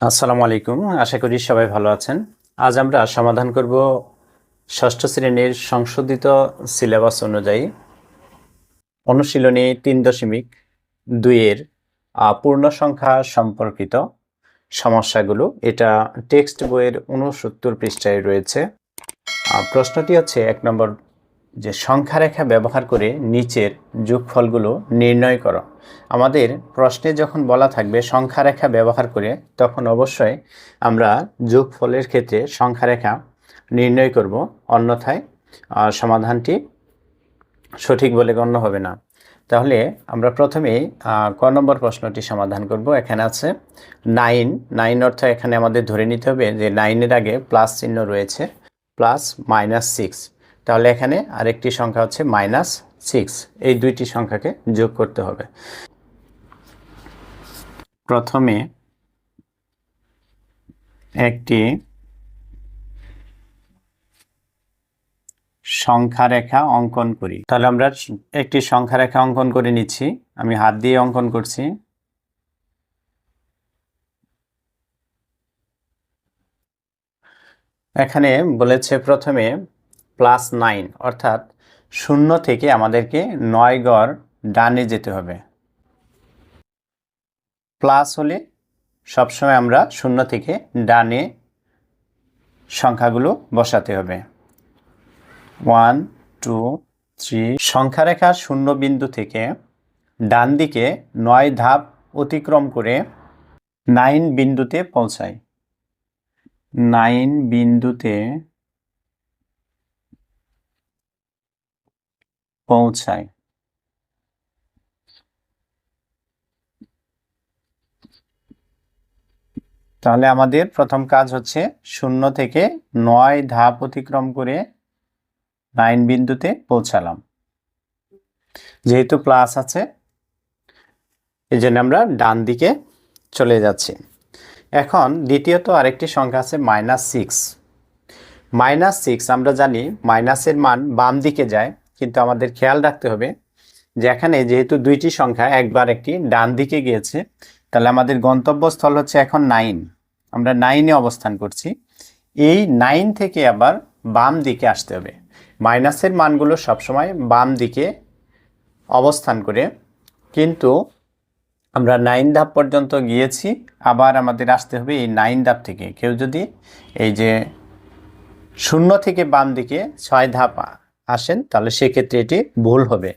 আসসালামু আলাইকুম। আশা করি সবাই ভালো আছেন। আজ আমরা সমাধান করব ষষ্ঠ শ্রেণির সংশোধিত সিলেবাস অনুযায়ী অনুশীলনী তিন দশমিক দুইয়ের পূর্ণ সংখ্যা সম্পর্কিত সমস্যাগুলো। এটা টেক্সট বইয়ের উনসত্তর পৃষ্ঠায় রয়েছে। প্রশ্নটি হচ্ছে, এক নম্বর, যে সংখ্যা রেখা ব্যবহার করে নিচের যোগফলগুলো নির্ণয় করো। আমাদের প্রশ্নে যখন বলা থাকবে সংখ্যা রেখা ব্যবহার করে তখন অবশ্যই আমরা যোগফলের ক্ষেত্রে সংখ্যা রেখা নির্ণয় করব। অন্যথায় সমাধানটি সঠিক বলে গণ্য হবে না। তাহলে আমরা প্রথমেই আহ, ক নম্বর প্রশ্নটি সমাধান করব। এখানে আছে নাইন। নাইন অর্থ এখানে আমাদের ধরে নিতে হবে যে নাইনের আগে প্লাস চিহ্ন রয়েছে প্লাস মাইনাস সিক্স। তাহলে এখানে আরেকটি সংখ্যা হচ্ছে মাইনাস সিক্স এই দুইটি সংখ্যাকে যোগ করতে হবে। প্রথমে একটি সংখ্যা রেখা অঙ্কন করি। তাহলে আমরা একটি সংখ্যা রেখা অঙ্কন করে নিচ্ছি। আমি হাত দিয়ে অঙ্কন করছি। এখানে বলেছে প্রথমে প্লাস নাইন অর্থাৎ শূন্য থেকে আমাদেরকে নয় গড় ডানে যেতে হবে। প্লাস হলে সবসময় আমরা শূন্য থেকে ডানে সংখ্যাগুলো বসাতে হবে। ওয়ান, টু, থ্রি সংখ্যারেখার শূন্য বিন্দু থেকে ডান দিকে নয় ধাপ অতিক্রম করে নাইন বিন্দুতে পৌঁছায় নাইন বিন্দুতে পৌঁছায়। তাহলে আমাদের প্রথম কাজ হচ্ছে শূন্য থেকে নয় ধাপ অতিক্রম করে নাইন বিন্দুতে পৌঁছালাম। যেহেতু প্লাস আছে এই জন্য আমরা ডান দিকে চলে যাচ্ছি। এখন দ্বিতীয়ত আরেকটি সংখ্যা আছে মাইনাস সিক্স মাইনাস সিক্স আমরা জানি মাইনাসের মান বাম দিকে যায় কিন্তু আমাদের খেয়াল রাখতে হবে যে এখানে যেহেতু দুইটি সংখ্যা, একবার একটি ডান দিকে গিয়েছে, তাহলে আমাদের গন্তব্যস্থল হচ্ছে এখন নাইন আমরা নাইনে অবস্থান করছি। এই নাইন থেকে আবার বাম দিকে আসতে হবে। মাইনাসের মানগুলো সবসময় বাম দিকে অবস্থান করে। কিন্তু আমরা নাইন ধাপ পর্যন্ত গিয়েছি, আবার আমাদের আসতে হবে এই নাইন ধাপ থেকে। কেউ যদি এই যে শূন্য থেকে বাম দিকে ছয় ধাপ আসেন, তাহলে সেক্ষেত্রে এটি ভুল হবে।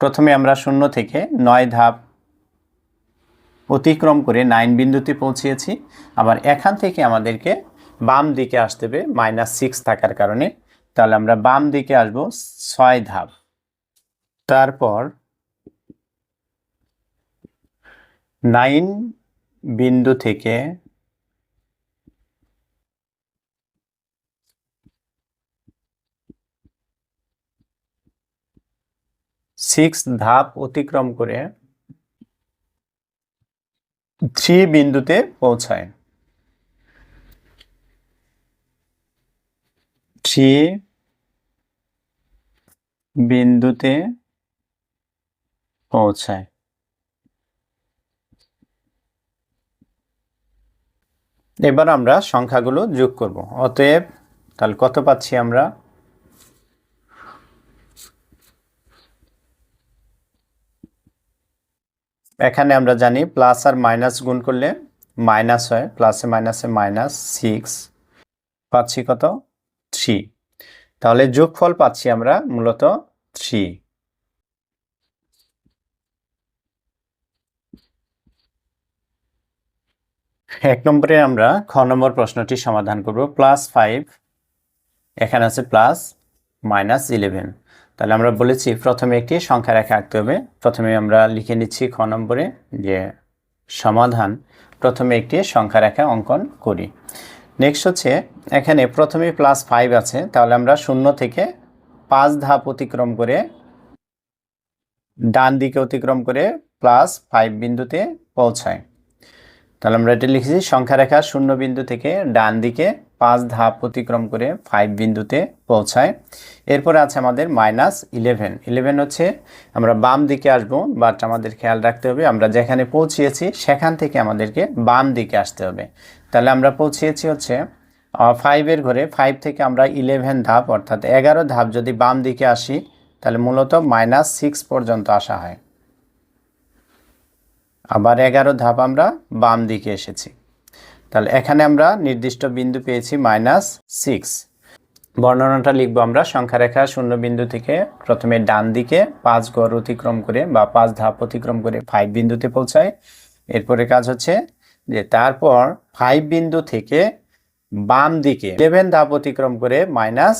প্রথমে আমরা শূন্য থেকে নয় ধাপ অতিক্রম করে নাইন বিন্দুতে পৌঁছিয়েছি। আবার এখান থেকে আমাদেরকে বাম দিকে আসতে হবে, মাইনাস সিক্স থাকার কারণে। তাহলে আমরা বাম দিকে আসব ছয় ধাপ। তারপর নাইন বিন্দু থেকে সিক্স ধাপ অতিক্রম করে থ্রি বিন্দুতে পৌঁছায়। থ্রি বিন্দুতে পৌঁছায়। এবার আমরা সংখ্যাগুলো যোগ করব। অতএব তাহলে কত পাচ্ছি আমরা? এখানে আমরা জানি প্লাস আর মাইনাস গুণ করলে মাইনাস হয় প্লাসে মাইনাসে মাইনাস সিক্স পাচ্ছি কত? থ্রি তাহলে যোগফল পাচ্ছি আমরা মূলত থ্রি এক নম্বরে আমরা খ নম্বর প্রশ্নটি সমাধান করব প্লাস ফাইভ এখানে আছে প্লাস মাইনাস ইলেভেন তাহলে আমরা বলেছি প্রথমে একটি সংখ্যা রেখা আঁকতে হবে। প্রথমে আমরা লিখে নিচ্ছি খ নম্বরে যে সমাধান, প্রথমে একটি সংখ্যা রেখা অঙ্কন করি। নেক্সট হচ্ছে, এখানে প্রথমে প্লাস ফাইভ আছে, তাহলে আমরা শূন্য থেকে পাঁচ ধাপ অতিক্রম করে ডান দিকে অতিক্রম করে প্লাস ফাইভ বিন্দুতে পৌঁছায় তাহলে আমরা এটা লিখেছি, সংখ্যা রেখা শূন্য বিন্দু থেকে ডান দিকে পাঁচ ধাপ অতিক্রম করে ফাইভ বিন্দুতে পৌঁছায়। এরপরে আছে আমাদের মাইনাস ইলেভেন ইলেভেন হচ্ছে আমরা বাম দিকে আসব বাট আমাদের খেয়াল রাখতে হবে, আমরা যেখানে পৌঁছিয়েছি সেখান থেকে আমাদেরকে বাম দিকে আসতে হবে। তাহলে আমরা পৌঁছিয়েছি হচ্ছে ফাইভের ঘরে ফাইভ থেকে আমরা ইলেভেন ধাপ, অর্থাৎ এগারো ধাপ যদি বাম দিকে আসি, তাহলে মূলত মাইনাস সিক্স পর্যন্ত আসা হয়। আবার এগারো ধাপ আমরা বাম দিকে এসেছি। তাহলে এখানে আমরা নির্দিষ্ট বিন্দু পেয়েছি মাইনাস সিক্স। বর্ণনাটা লিখব আমরা সংখ্যা রেখা শূন্য বিন্দু থেকে প্রথমে ডান দিকে পাঁচ গড় অতিক্রম করে বা পাঁচ ধাপ অতিক্রম করে ফাইভ বিন্দুতে পৌঁছায়। এরপরে কাজ হচ্ছে যে তারপর ফাইভ বিন্দু থেকে বাম দিকে ইলেভেন ধাপ অতিক্রম করে মাইনাস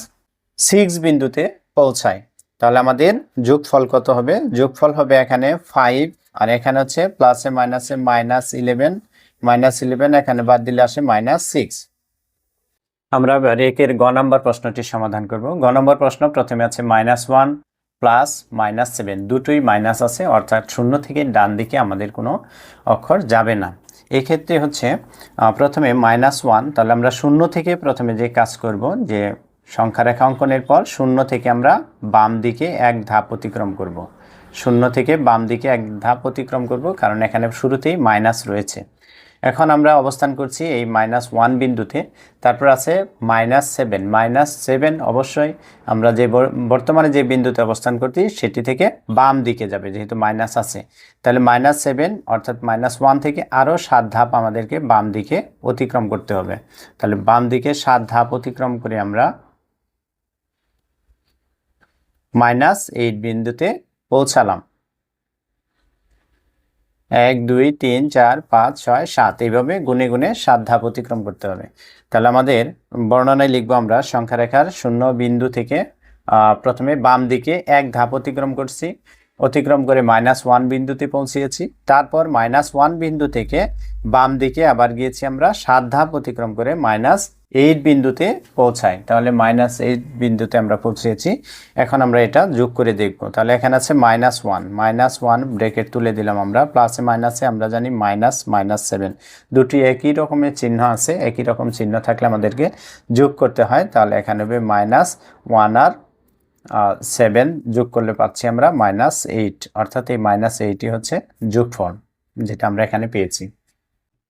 সিক্স বিন্দুতে পৌঁছায়। তাহলে আমাদের যোগফল কত হবে? যোগফল হবে এখানে ফাইভ আর এখানে হচ্ছে প্লাসে মাইনাসে মাইনাস ইলেভেন মাইনাস ইলেভেন এখানে বাদ দিলে আসে মাইনাস সিক্স আমরা এবার একের গ নম্বর প্রশ্নটি সমাধান করব। গ নম্বর প্রশ্ন প্রথমে আছে minus one plus minus seven, দুটোই মাইনাস আছে, অর্থাৎ শূন্য থেকে ডান দিকে আমাদের কোনো অক্ষর যাবে না। এক্ষেত্রে হচ্ছে প্রথমে মাইনাস ওয়ান, তাহলে আমরা শূন্য থেকে প্রথমে যে কাজ করব, যে সংখ্যা রেখা অঙ্কনের পর শূন্য থেকে আমরা বাম দিকে এক ধাপ অতিক্রম করব। শূন্য থেকে বাম দিকে এক ধাপ অতিক্রম করব, কারণ এখানে শুরুতেই মাইনাস রয়েছে। এখন আমরা অবস্থান করছি এই মাইনাস ওয়ান বিন্দুতে। তারপর আছে মাইনাস সেভেন। মাইনাস সেভেন অবশ্যই আমরা যে বর- বর্তমানে যে বিন্দুতে অবস্থান করছি, সেটি থেকে বাম দিকে যাবে, যেহেতু মাইনাস আছে। তাহলে মাইনাস সেভেন অর্থাৎ মাইনাস ওয়ান থেকে আরও সাত ধাপ আমাদেরকে বাম দিকে অতিক্রম করতে হবে। তাহলে বাম দিকে সাত ধাপ অতিক্রম করে আমরা মাইনাস এইট বিন্দুতে পৌঁছালাম। এক, দুই, তিন, চার, পাঁচ, ছয়, সাত, এইভাবে গুনে গুনে সাত ধাপ অতিক্রম করতে হবে। তাহলে আমাদের বর্ণনায় লিখব আমরা সংখ্যা রেখার শূন্য বিন্দু থেকে প্রথমে বাম দিকে এক ধাপ অতিক্রম করছি। অতিক্রম করে মাইনাস ওয়ান বিন্দুতে পৌঁছিয়েছি তারপর মাইনাস ওয়ান বিন্দু থেকে বাম দিকে আবার গিয়েছি আমরা, সাত ধাপ অতিক্রম করে মাইনাস এইট বিন্দুতে পৌঁছাই। তাহলে মাইনাস এইট বিন্দুতে আমরা পৌঁছেছি। এখন আমরা এটা যোগ করে দেখব। তাহলে এখানে আছে minus one minus one bracket তুলে দিলাম আমরা। প্লাসে মাইনাসে আমরা জানি মাইনাস মাইনাস সেভেন দুটি একই রকমের চিহ্ন আছে। একই রকম চিহ্ন থাকলে আমাদেরকে যোগ করতে হয়। তাহলে এখানে হবে মাইনাস ওয়ান আর সেভেন যোগ করলে পাচ্ছি আমরা মাইনাস এইট অর্থাৎ এই মাইনাস এইটই হচ্ছে যোগফল, যেটা আমরা এখানে পেয়েছি।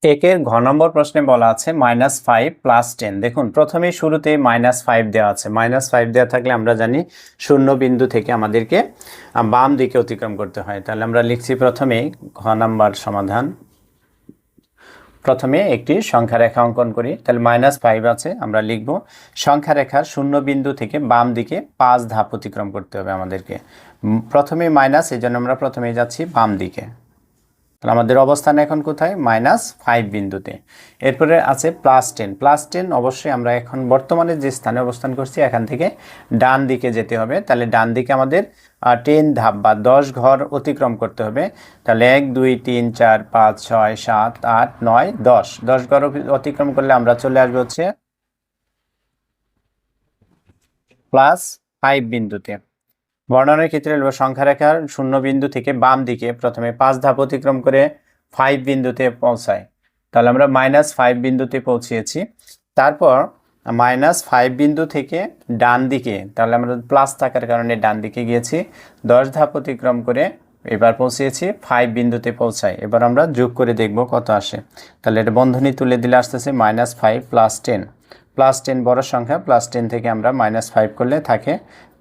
একের ঘ নম্বর প্রশ্নে বলা আছে মাইনাস ফাইভ প্লাস টেন দেখুন প্রথমে শুরুতে মাইনাস ফাইভ দেওয়া আছে। মাইনাস ফাইভ দেওয়া থাকলে আমরা জানি শূন্য বিন্দু থেকে আমাদেরকে বাম দিকে অতিক্রম করতে হয়। তাহলে আমরা লিখছি প্রথমে ঘ নাম্বার সমাধান প্রথমে একটি সংখ্যা রেখা অঙ্কন করি। তাহলে মাইনাস ফাইভ আছে, আমরা লিখব, সংখ্যা রেখার শূন্য বিন্দু থেকে বাম দিকে পাঁচ ধাপ অতিক্রম করতে হবে আমাদেরকে। প্রথমে মাইনাস এই জন্য আমরা প্রথমে যাচ্ছি বাম দিকে। তাহলে আমাদের অবস্থান এখন কোথায়? মাইনাস ফাইভ বিন্দুতে। এরপরে আছে প্লাস টেন। প্লাস টেন অবশ্যই আমরা এখন বর্তমানে যে স্থানে অবস্থান করছি, এখান থেকে ডান দিকে যেতে হবে। তাহলে ডান দিকে আমাদের টেন ধাপ বা দশ ঘর অতিক্রম করতে হবে। তাহলে এক, দুই, তিন, চার, পাঁচ, ছয়, সাত, আট, নয়, দশ। দশ ঘর অতিক্রম করলে আমরা চলে আসব হচ্ছে প্লাস ফাইভ বিন্দুতে। বর্ণনার ক্ষেত্রে সংখ্যা রেখার শূন্য বিন্দু থেকে বাম দিকে প্রথমে পাঁচ ধাপ অতিক্রম করে ফাইভ বিন্দুতে পৌঁছায়। তাহলে আমরা মাইনাস ফাইভ বিন্দুতে পৌঁছিয়েছি। তারপর মাইনাস ফাইভ বিন্দু থেকে ডান দিকে, তাহলে আমরা প্লাস থাকার কারণে ডান দিকে গিয়েছি, দশ ধাপ অতিক্রম করে এবার পৌঁছিয়েছি ফাইভ বিন্দুতে পৌঁছায়। এবার আমরা যোগ করে দেখব কত আসে। তাহলে এটা বন্ধনী তুলে দিলে আসতেছে minus five plus ten plus ten বড় সংখ্যা প্লাস টেন থেকে আমরা মাইনাস ফাইভ করলে থাকে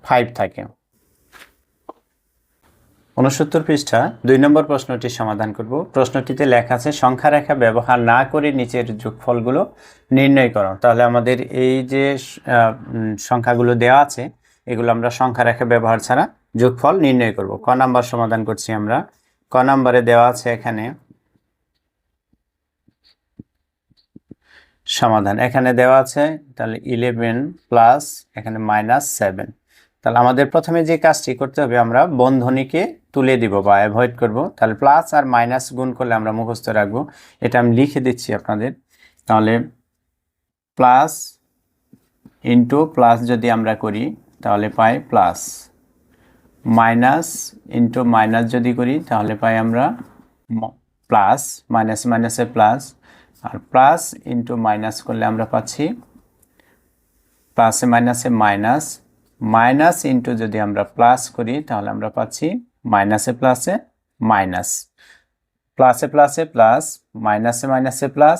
ফাইভ থাকে। উনসত্তর পৃষ্ঠা, দুই নম্বর প্রশ্নটি সমাধান করব। প্রশ্নটিতে লেখা আছে সংখ্যা রেখা ব্যবহার না করে নিচের যোগফলগুলো নির্ণয় করো। তাহলে আমাদের এই যে সংখ্যাগুলো দেওয়া আছে, এগুলো আমরা সংখ্যা রেখা ব্যবহার ছাড়া যোগফল নির্ণয় করব। ক নাম্বার সমাধান করছি আমরা। ক নাম্বারে দেওয়া আছে এখানে, সমাধান। এখানে দেওয়া আছে, তাহলে ইলেভেন প্লাস এখানে মাইনাস সেভেন তাহলে আমাদের প্রথমে যে কাজটি করতে হবে, আমরা বন্ধনীকে তুলে দিব বা অ্যাভয়েড করব, তাহলে প্লাস আর মাইনাস গুণ করলে আমরা মুখস্থ রাখব। এটা আমি লিখে দিচ্ছি আপনাদের। তাহলে প্লাস ইন্টু প্লাস যদি আমরা করি, তাহলে পাই প্লাস মাইনাস ইন্টু মাইনাস যদি করি, তাহলে পাই আমরা প্লাস মাইনাস মাইনাসে প্লাস আর প্লাস ইন্টু মাইনাস করলে আমরা পাচ্ছি প্লাসে মাইনাসে মাইনাস মাইনাস ইন্টু যদি আমরা প্লাস করি, তাহলে আমরা পাচ্ছি মাইনাসে প্লাসে মাইনাস প্লাসে প্লাসে প্লাস মাইনাসে মাইনাসে প্লাস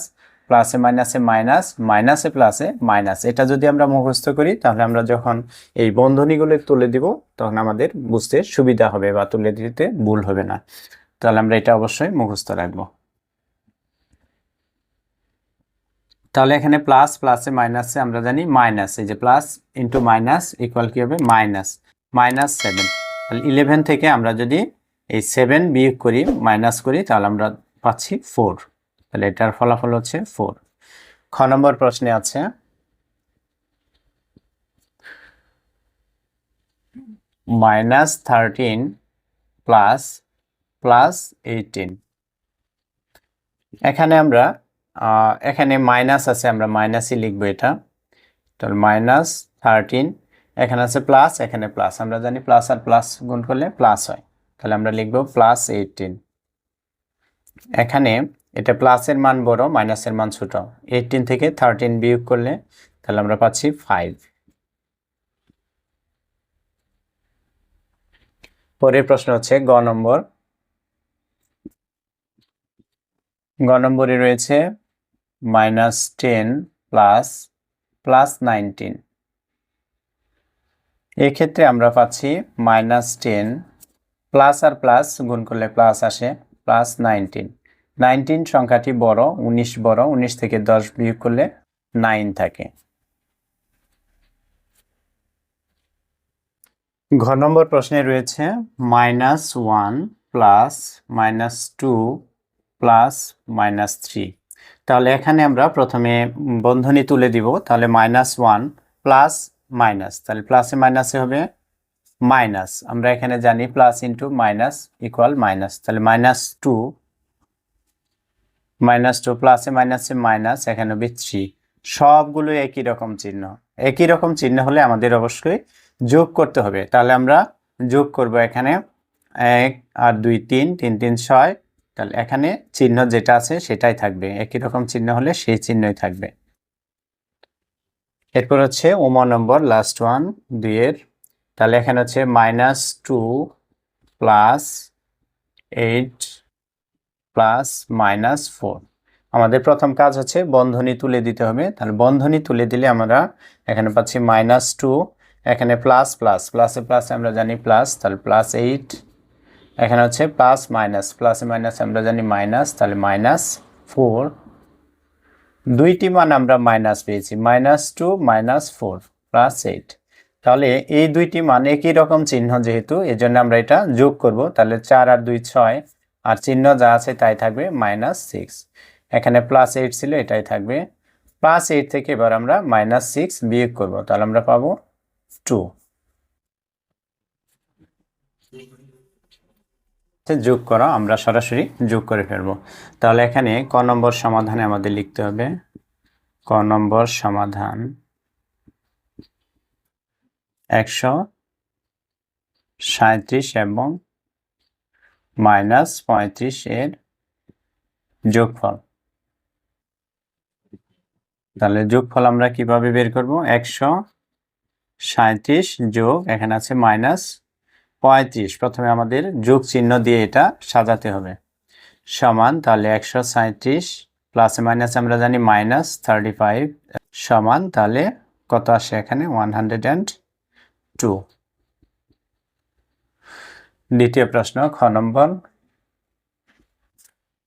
প্লাসে মাইনাসে মাইনাস মাইনাসে প্লাসে মাইনাস এটা যদি আমরা মুখস্থ করি, তাহলে আমরা যখন এই বন্ধনীগুলো তুলে দিব, তখন আমাদের বুঝতে সুবিধা হবে বা তুলে দিতে ভুল হবে না। তাহলে আমরা এটা অবশ্যই মুখস্থ রাখব। তাহলে এখানে প্লাস প্লাসে মাইনাসে আমরা জানি মাইনাস এই যে প্লাস ইন্টু মাইনাস ইকুয়াল কি হবে? মাইনাস মাইনাস সেভেন তাহলে ইলেভেন থেকে আমরা যদি এই সেভেন বিয়োগ করি মাইনাস করি, তাহলে আমরা পাচ্ছি ফোর তাহলে এটার ফলাফল হচ্ছে ফোর খ নম্বর প্রশ্নে আছে minus thirteen plus plus eighteen এখানে আমরা এখানে মাইনাস আছে, আমরা মাইনাসই লিখব এটা। তাহলে মাইনাস থার্টিন এখানে আছে প্লাস এখানে প্লাস আমরা জানি প্লাস আর প্লাস গুণ করলে প্লাস হয়। তাহলে আমরা লিখব প্লাস এইটিন এখানে এটা প্লাসের মান বড় মাইনাসের মান ছোট। এইটিন থেকে থার্টিন বিয়োগ করলে তাহলে আমরা পাচ্ছি ফাইভ পরের প্রশ্ন হচ্ছে গ নম্বর। গ নম্বরে রয়েছে minus ten plus plus nineteen এক্ষেত্রে আমরা পাচ্ছি মাইনাস টেন প্লাস আর প্লাস গুণ করলে প্লাস আসে প্লাস নাইনটিন নাইনটিন সংখ্যাটি বড়, উনিশ বড়, উনিশ থেকে দশ বিয়োগ করলে নাইন থাকে। ঘ নম্বর প্রশ্নে রয়েছে minus one plus minus two plus minus three তাহলে এখানে আমরা প্রথমে বন্ধনী তুলে দিব, তাহলে মাইনাস ওয়ান প্লাস মাইনাস, তাহলে প্লাসে মাইনাসে হবে মাইনাস। আমরা এখানে জানি plus into minus equal minus তাহলে মাইনাস টু মাইনাস টু প্লাসে মাইনাসে মাইনাস এখানে হবে থ্রি সবগুলো একই রকম চিহ্ন। একই রকম চিহ্ন হলে আমাদের অবশ্যই যোগ করতে হবে। তাহলে আমরা যোগ করব এখানে এক আর দুই তিন তিন তিন, ছয়। তাহলে এখানে চিহ্ন যেটা আছে সেটাই থাকবে। একই রকম চিহ্ন হলে সেই চিহ্নই থাকবে। এরপর হচ্ছে ওমা নম্বর লাস্ট ওয়ান দুইয়ের। তাহলে এখানে হচ্ছে minus two plus eight plus minus four আমাদের প্রথম কাজ হচ্ছে বন্ধনী তুলে দিতে হবে। তাহলে বন্ধনী তুলে দিলে আমরা এখানে পাচ্ছি মাইনাস টু এখানে প্লাস প্লাস প্লাসে প্লাসে আমরা জানি প্লাস তাহলে প্লাস এইট এখানে হচ্ছে প্লাস মাইনাস প্লাসে মাইনাস আমরা জানি মাইনাস তাহলে মাইনাস ফোর দুইটি মান আমরা মাইনাস পেয়েছি minus two minus four plus eight তাহলে এই দুইটি মান একই রকম চিহ্ন যেহেতু এই জন্য আমরা এটা যোগ করব। তাহলে চার আর দুই ছয়, আর চিহ্ন যা আছে তাই থাকবে মাইনাস সিক্স এখানে প্লাস এইট ছিল, এটাই থাকবে। প্লাস এইট থেকে এবার আমরা মাইনাস সিক্স বিয়োগ করব, তাহলে আমরা পাবো টু যোগ করা, আমরা সরাসরি যোগ করে ফেলব। তাহলে এখানে ক নম্বর সমাধানে আমাদের লিখতে হবে। ক নম্বর সমাধান একশো সাঁত্রিশ এবং মাইনাস পঁয়ত্রিশ এর যোগফল। তাহলে যোগফল আমরা কীভাবে বের করব? একশো সাঁত্রিশ যোগ, এখানে আছে মাইনাস পঁয়ত্রিশ। প্রথমে আমাদের যোগ চিহ্ন দিয়ে এটা সাজাতে হবে। সমান তাহলে একশো সাঁত্রিশ প্লাসে মাইনাস আমরা জানি মাইনাস থার্টি ফাইভ সমান তাহলে কত আসে এখানে? ওয়ান হান্ড্রেড অ্যান্ড টু দ্বিতীয় প্রশ্ন, খ নম্বর।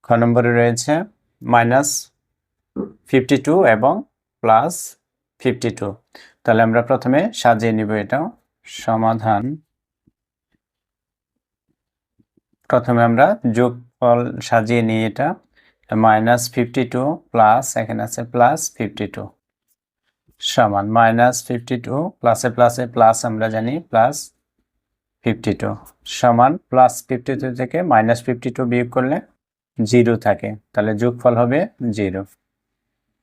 খ নম্বরে রয়েছে মাইনাস ফিফটি টু এবং প্লাস ফিফটি টু তাহলে আমরা প্রথমে সাজিয়ে নিব এটা সমাধান। প্রথমে আমরা যোগফল সাজিয়ে নিই এটা মাইনাস ফিফটি টু প্লাস এখানে আছে প্লাস ফিফটি টু সমান মাইনাস ফিফটি টু প্লাসে প্লাসে প্লাস আমরা জানি প্লাস ফিফটি টু সমান প্লাস ফিফটি টু থেকে মাইনাস ফিফটি টু বিয়োগ করলে জিরো থাকে, তাহলে যোগফল হবে জিরো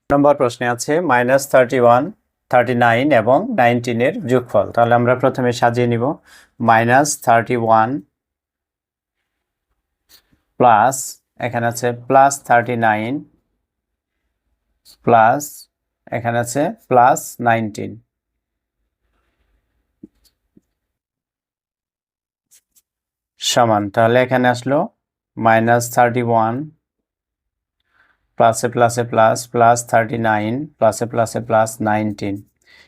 নম্বর প্রশ্নে আছে minus thirty one thirty nine এবং নাইনটিনের যোগফল, তাহলে আমরা প্রথমে সাজিয়ে নিব মাইনাস থার্টি ওয়ান প্লাস, এখানে আছে প্লাস থার্টি নাইন, প্লাস, এখানে আছে প্লাস নাইনটিন। সমান, তাহলে এখানে আসলো মাইনাস থার্টি ওয়ান, প্লাসে প্লাসে প্লাস প্লাস থার্টি নাইন, প্লাসে প্লাসে প্লাস নাইনটিন।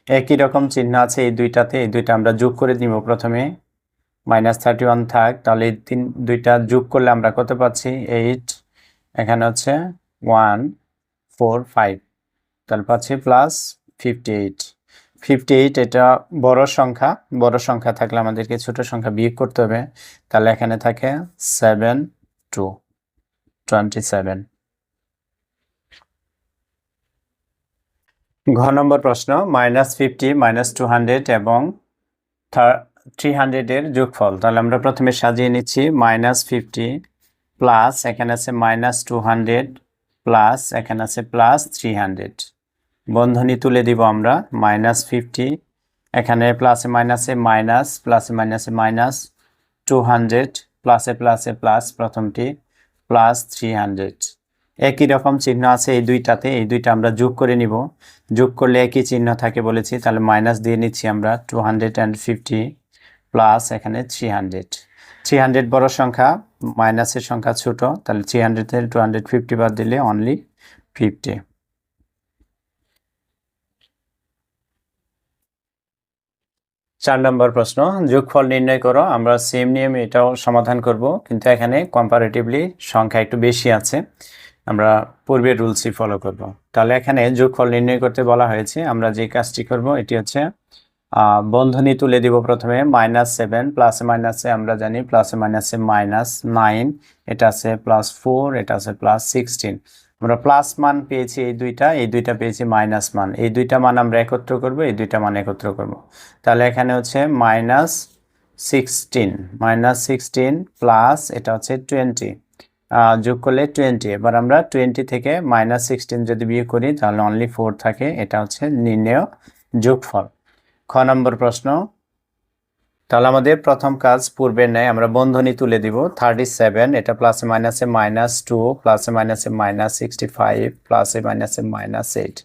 একই রকম চিহ্ন আছে এই দুইটাতে, এই দুইটা আমরা যোগ করে দিব প্রথমে। মাইনাস থার্টি ওয়ান থাক, তাহলে এই তিন, দুইটা যোগ করলে আমরা কত পাচ্ছি? এইট, এখানে হচ্ছে ওয়ান, ফোর, ফাইভ। তাহলে পাচ্ছি plus fifty eight. Fifty eight এটা বড় সংখ্যা বড় সংখ্যা থাকলে আমাদেরকে ছোট সংখ্যা বিয়োগ করতে হবে। তাহলে এখানে থাকে সেভেন টু, টোয়েন্টি সেভেন। ঘ নম্বর প্রশ্ন, minus fifty, minus two hundred এবং থ্রি হান্ড্রেডের যোগফল। তাহলে আমরা প্রথমে সাজিয়ে নিচ্ছি মাইনাস ফিফটি প্লাস এখানে আছে মাইনাস টু হান্ড্রেড প্লাস এখানে আছে প্লাস থ্রি হান্ড্রেড বন্ধনী তুলে দিব আমরা মাইনাস ফিফটি এখানে প্লাসে মাইনাসে মাইনাস প্লাসে মাইনাসে মাইনাস টু হান্ড্রেড প্লাসে প্লাসে প্লাস প্রথমটি প্লাস থ্রি হান্ড্রেড একই রকম চিহ্ন আছে এই দুইটাতে, এই দুইটা আমরা যোগ করে নিব। যোগ করলে একই চিহ্ন থাকে বলেছি, তাহলে মাইনাস দিয়ে নিচ্ছি আমরা two hundred and fifty plus এখানে থ্রি হান্ড্রেড থ্রি হান্ড্রেড বড় সংখ্যা, মাইনাসের সংখ্যা ছোট, তাহলে থ্রি হান্ড্রেড থেকে টু হান্ড্রেড ফিফটি বাদ দিলে অনলি ফিফটি চার নম্বর প্রশ্ন, যোগফল নির্ণয় করো, আমরা সেম নিয়মে এটাও সমাধান করব, কিন্তু এখানে কম্পারেটিভলি সংখ্যা একটু বেশি আছে, আমরা পূর্বের রুলসই ফলো করব। তাহলে এখানে যোগফল নির্ণয় করতে বলা হয়েছে, আমরা যে কাজটি করব, এটি হচ্ছে বন্ধনী তুলে দিব প্রথমে মাইনাস সেভেন প্লাসে মাইনাসে আমরা জানি প্লাসে মাইনাসে মাইনাস নাইন এটা আছে প্লাস ফোর এটা আছে প্লাস সিক্সটিন আমরা প্লাস মান পেয়েছি এই দুইটা এই দুইটা পেয়েছি মাইনাস মান। এই দুইটা মান আমরা একত্র করব, এই দুইটা মান একত্র করব। তাহলে এখানে হচ্ছে minus sixteen minus sixteen plus এটা হচ্ছে টোয়েন্টি যোগ করলে টোয়েন্টি এবার আমরা টোয়েন্টি থেকে মাইনাস সিক্সটিন যদি বিয়ে করি, তাহলে অনলি ফোর থাকে, এটা হচ্ছে নির্ণয় যোগফল। খ নম্বর প্রশ্ন। তাহলে আমাদের প্রথম কাজ পূর্বের ন্যায় আমরা বন্ধনী তুলে দিব। থার্টি সেভেন এটা প্লাসে মাইনাসে মাইনাস টু প্লাসে মাইনাসে মাইনাস সিক্সটি ফাইভ প্লাসে মাইনাসে মাইনাস এইট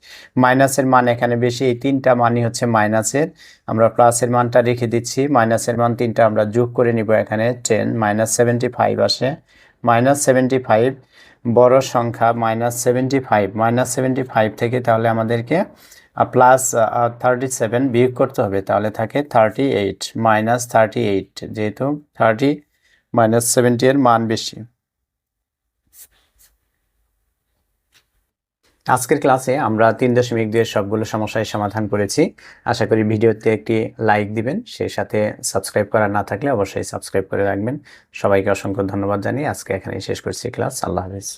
মাইনাসের মান এখানে বেশি, এই তিনটা মানই হচ্ছে মাইনাসের আমরা প্লাসের মানটা রেখে দিচ্ছি। মাইনাসের মান তিনটা আমরা যোগ করে নিব এখানে টেন মাইনাস সেভেন্টি ফাইভ আসে। মাইনাস সেভেন্টি ফাইভ বড় সংখ্যা minus seventy five minus seventy five থেকে তাহলে আমাদেরকে প্লাস থার্টি সেভেন বিয়োগ করতে হবে, তাহলে থাকে thirty eight minus thirty eight যেহেতু থার্টি মাইনাস সেভেন্টি এর মান বেশি। আজকের ক্লাসে আমরা তিন দশমিক দুইয়ের সবগুলো সমস্যায় সমাধান করেছি। আশা করি ভিডিওতে একটি লাইক দিবেন, সেই সাথে সাবস্ক্রাইব করা না থাকলে অবশ্যই সাবস্ক্রাইব করে রাখবেন। সবাইকে অসংখ্য ধন্যবাদ জানিয়ে আজকে এখানেই শেষ করছি ক্লাস আল্লাহ হাফিজ।